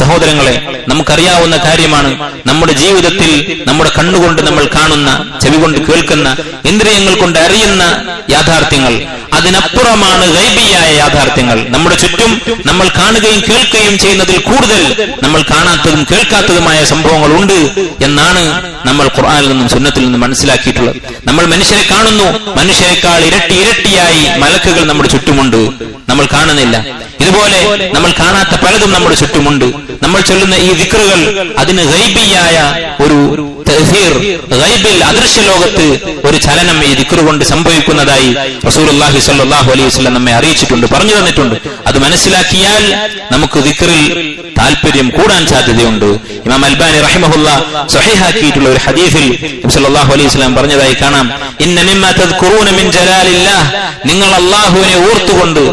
സഹോദരങ്ങളെ നമുക്കറിയാവുന്ന കാര്യമാണ് നമ്മുടെ ജീവിതത്തിൽ നമ്മുടെ കണ്ണുകൊണ്ട് നമ്മൾ കാണുന്ന ചെവി കൊണ്ട് കേൾക്കുന്ന ഇന്ദ്രിയങ്ങൾ കൊണ്ട് അറിയുന്ന യാഥാർത്ഥ്യങ്ങൾ. അതിനപ്പുറമാണ് ഗൈബിയായ യാഥാർത്ഥ്യങ്ങൾ. നമ്മുടെ ചുറ്റും നമ്മൾ കാണുകയും കേൾക്കുകയും ചെയ്യുന്നതിൽ കൂടുതൽ നമ്മൾ കാണാത്തതും കേൾക്കാത്തതുമായ സംഭവങ്ങൾ ഉണ്ട് എന്നാണ് നമ്മൾ ഖുർആാനിൽ നിന്നും സുന്നത്തിൽ നിന്നും മനസ്സിലാക്കിയിട്ടുള്ളത്. നമ്മൾ മനുഷ്യരെ കാണുന്നു. മനുഷ്യരെക്കാൾ ഇരട്ടി ഇരട്ടിയായി മലക്കുകൾ നമ്മുടെ ചുറ്റുമുണ്ട്. നമ്മൾ കാണുന്നില്ല. ഇതുപോലെ നമ്മൾ കാണാത്ത പലതും നമ്മുടെ ചുറ്റുമുണ്ട്. നമ്മൾ ചൊല്ലുന്ന ഈ വിക്രുകൾ അതിന് ഗൈബിയായ ഒരു ഗൈബിൽ അദൃശ്യ ലോകത്ത് ഒരു ചലനം ഈ ദിക്റ് കൊണ്ട് സംഭവിക്കുന്നതായി റസൂലുള്ളാഹി സ്വല്ലല്ലാഹു അലൈഹി വസല്ലം നമ്മെ അറിയിച്ചിട്ടുണ്ട് പറഞ്ഞു തന്നിട്ടുണ്ട്. അത് മനസ്സിലാക്കിയാൽ നമുക്ക് ദിക്റിൽ താല്പര്യം കൂടാൻ സാധ്യതയുണ്ട് ഇമാം അൽബാനി റഹിമഹുല്ല സ്വഹീഹാക്കിയിട്ടുള്ള ഒരു ഹദീസിൽ നബി സല്ലല്ലാഹു അലൈഹി വസല്ലം പറഞ്ഞതായി കാണാം ഇന്ന മിമ്മ തദ്കുറൂന മിൻ ജലാലില്ലാഹ് നിങ്ങൾ അല്ലാഹുവിനെ ഓർത്തുകൊണ്ട്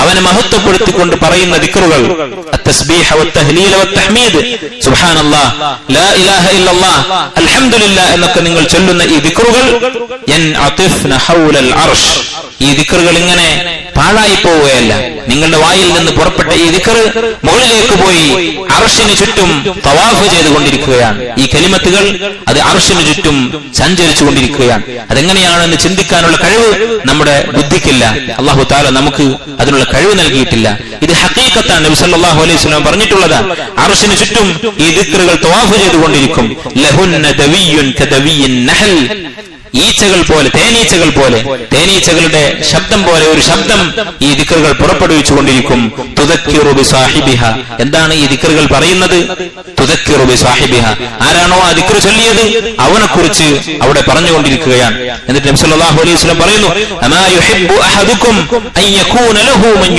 അവനെ മഹത്വപ്പെടുത്തിക്കൊണ്ട് പറയുന്ന ദിക്റുകൾ التسبيح والتهليل والتحميد سبحان الله لا اله الا الله الحمد لله എന്നൊക്കെ നിങ്ങൾ ചൊല്ലുന്ന ഈ ദിക്റുകൾ ينعطفن حول العرش ഈ ദിക്റുകൾ ഇങ്ങനെ പാഴായി പോവുകയല്ല. നിങ്ങളുടെ വായിൽ നിന്ന് പുറപ്പെട്ട ഈ ദിക്കർ മുകളിലേക്ക് പോയി അർഷിന് ചുറ്റും തവാഫ് ചെയ്തുകൊണ്ടിരിക്കുകയാണ്. ഈ കലിമത്തുകൾ അത് അർഷിന് ചുറ്റും സഞ്ചരിച്ചു കൊണ്ടിരിക്കുകയാണ് അതെങ്ങനെയാണെന്ന് ചിന്തിക്കാനുള്ള കഴിവ് നമ്മുടെ ബുദ്ധിക്കില്ല. അള്ളാഹു താല നമുക്ക് അതിനുള്ള കഴിവ് നൽകിയിട്ടില്ല. ഇത് ഹക്കീക്കത്താണ് നബി സല്ലല്ലാഹു അലൈഹി വസല്ലം പറഞ്ഞിട്ടുള്ളതാണ് അർഷിന് ചുറ്റും ഈ ദിക്റുകൾ തവാഫ് ചെയ്തുകൊണ്ടിരിക്കും. ലഹുന്ന ഈച്ചകൾ പോലെ തേനീച്ചകൾ പോലെ തേനീച്ചകളുടെ ശബ്ദം പോലെ ഒരു ശബ്ദം ഈ ദിക്കറുകൾ പുറപ്പെടുവിച്ചുകൊണ്ടിരിക്കും. എന്താണ് ഈ ദിക്കറുകൾ പറയുന്നത്? ആരാണോ ആ ദിക്കർ ചൊല്ലിയത്? അവനെ കുറിച്ച് അവിടെ പറഞ്ഞുകൊണ്ടിരിക്കുകയാണ്. എന്നിട്ട് നബി സല്ലല്ലാഹു അലൈഹി വസല്ലം പറയുന്നു അമാ യുഹിബ്ബു അഹദുക്കും ലഹു മൻ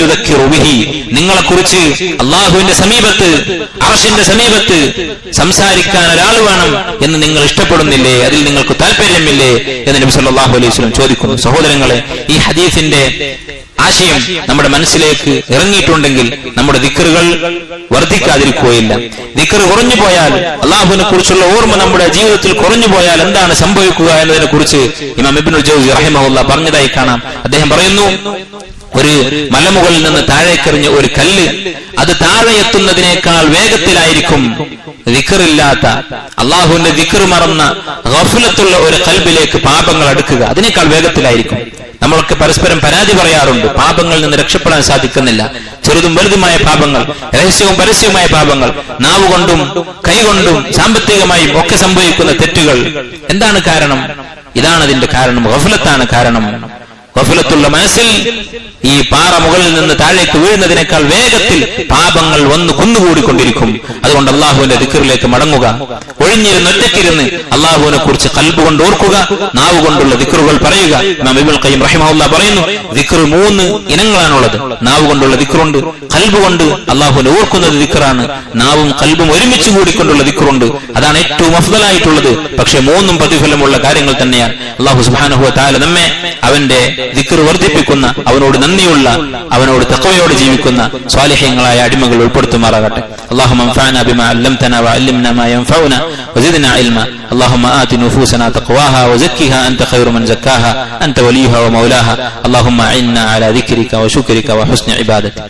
നിങ്ങളെ കുറിച്ച് അള്ളാഹുവിന്റെ സമീപത്ത് അർശിന്റെ സമീപത്ത് സംസാരിക്കാൻ ഒരാൾ വേണം എന്ന് നിങ്ങൾ ഇഷ്ടപ്പെടുന്നില്ലേ? അതിൽ നിങ്ങൾക്ക് താല്പര്യമില്ലേ എന്ന് നബി സല്ലല്ലാഹു അലൈഹി വസല്ലം ചോദിക്കുന്നു. സഹോദരങ്ങളെ ഈ ഹദീസിന്റെ ആശയം നമ്മുടെ മനസ്സിലേക്ക് ഇറങ്ങിയിട്ടുണ്ടെങ്കിൽ നമ്മുടെ ദിക്കറുകൾ വർദ്ധിക്കാതിരിക്കുകയില്ല. ദിക്കർ കുറഞ്ഞു പോയാൽ അള്ളാഹുവിനെ കുറിച്ചുള്ള ഓർമ്മ നമ്മുടെ ജീവിതത്തിൽ കുറഞ്ഞു പോയാൽ എന്താണ് സംഭവിക്കുക എന്നതിനെ കുറിച്ച് ഇമാം പറഞ്ഞതായി കാണാം. അദ്ദേഹം പറയുന്നു ഒരു മലമുകളിൽ നിന്ന് താഴേക്കെറിഞ്ഞ ഒരു കല്ല് അത് താഴെ എത്തുന്നതിനേക്കാൾ വേഗത്തിലായിരിക്കും. ദിക്കറില്ലാത്ത അള്ളാഹുവിന്റെ ദിക്കർ മറന്ന ഗഫലത്തുള്ള ഒരു കൽബിലേക്ക് പാപങ്ങൾ അടുക്കുക അതിനേക്കാൾ വേഗത്തിലായിരിക്കും. നമ്മളൊക്കെ പരസ്പരം പരാതി പറയാറുണ്ട്. പാപങ്ങളിൽ നിന്ന് രക്ഷപ്പെടാൻ സാധിക്കുന്നില്ല. ചെറുതും വലുതുമായ പാപങ്ങൾ രഹസ്യവും പരസ്യവുമായ പാപങ്ങൾ നാവുകൊണ്ടും കൈകൊണ്ടും സാമ്പത്തികമായും ഒക്കെ സംഭവിക്കുന്ന തെറ്റുകൾ. എന്താണ് കാരണം? ഇതാണ് അതിന്റെ കാരണം. ഗഫലത്താണ് കാരണം. ഗഫലത്തുള്ള മനസ്സിൽ ഈ പാറ മുകളിൽ നിന്ന് താഴേക്ക് വീഴുന്നതിനേക്കാൾ വേഗത്തിൽ പാപങ്ങൾ വന്ന് കുന്നുകൂടിക്കൊണ്ടിരിക്കും. അതുകൊണ്ട് അള്ളാഹുവിന്റെ ദിക്കറിലേക്ക് മടങ്ങുക. ഒഴിഞ്ഞിരുന്ന് ഒറ്റയ്ക്കിരുന്ന് അള്ളാഹുവിനെ കുറിച്ച് കൽബ് കൊണ്ട് ഓർക്കുക നാവ് കൊണ്ടുള്ള ദിക്കറുകൾ പറയുക. നാം ഇബുൽ ഖയ്യിം റഹിമഹുല്ല പറയുന്നു ദിക്കർ മൂന്ന് ഇനങ്ങളാണുള്ളത്. നാവ് കൊണ്ടുള്ള ദിക്കറുണ്ട് കൽബ് കൊണ്ട് അള്ളാഹുവിനെ ഓർക്കുന്നത് ദിക്കറാണ് നാവും കൽബും ഒരുമിച്ച് കൂടിക്കൊണ്ടുള്ള ദിക്കറുണ്ട് അതാണ് ഏറ്റവും അഫ്ദലായിട്ടുള്ളത്. പക്ഷെ മൂന്നും പ്രതിഫലമുള്ള കാര്യങ്ങൾ തന്നെയാണ്. അള്ളാഹു സുബാനുഹു താല നമ്മെ അവന്റെ ദിക്കർ വർദ്ധിപ്പിക്കുന്ന അവനോട് നന്ദിയുള്ള അവനോട് തക്കവയോട് ജീവിക്കുന്ന സ്വാലിഹ്യങ്ങളായ അടിമകൾ ഉൾപ്പെടുത്തുമാറാകട്ടെ اللهم انفعنا بما علمتنا وعلمنا ما ينفعنا وزدنا علما اللهم آت نفوسنا تقواها وزكها أنت خير من زكاها أنت وليها ومولاها اللهم أعنا على ذكرك وشكرك وحسن عبادتك